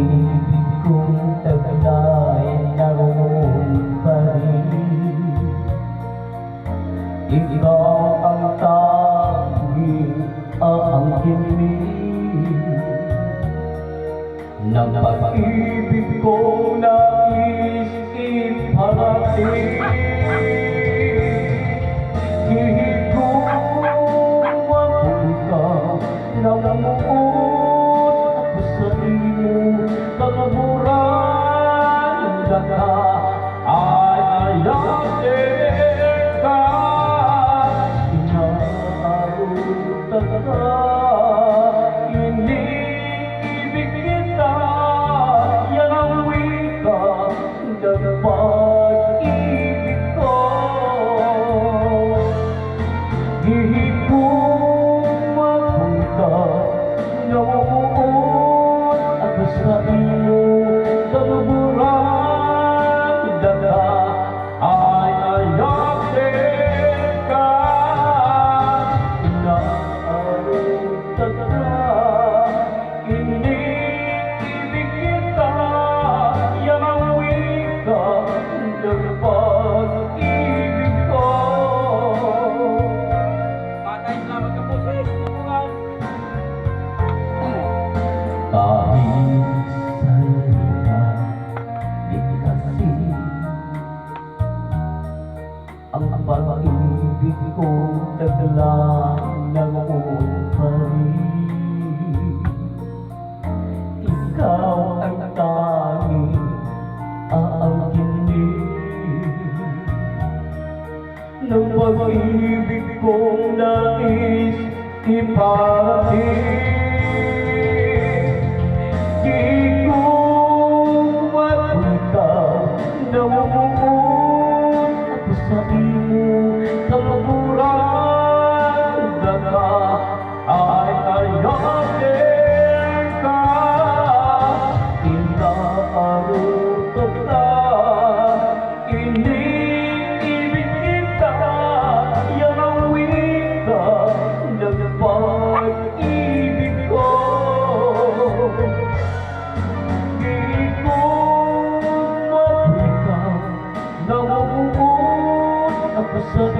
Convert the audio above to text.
pag-ibig kong taglay naroon pa rin Ikaw ang pag-ibig pag-ibig ko. Hihigpong magpunta Nawawuot at basta iyo Sa lubuan ibig ko Tagdala ng upay Ikaw ang tangi Aangkin din Ng pag-ibig kong nais Ipatin Sunday.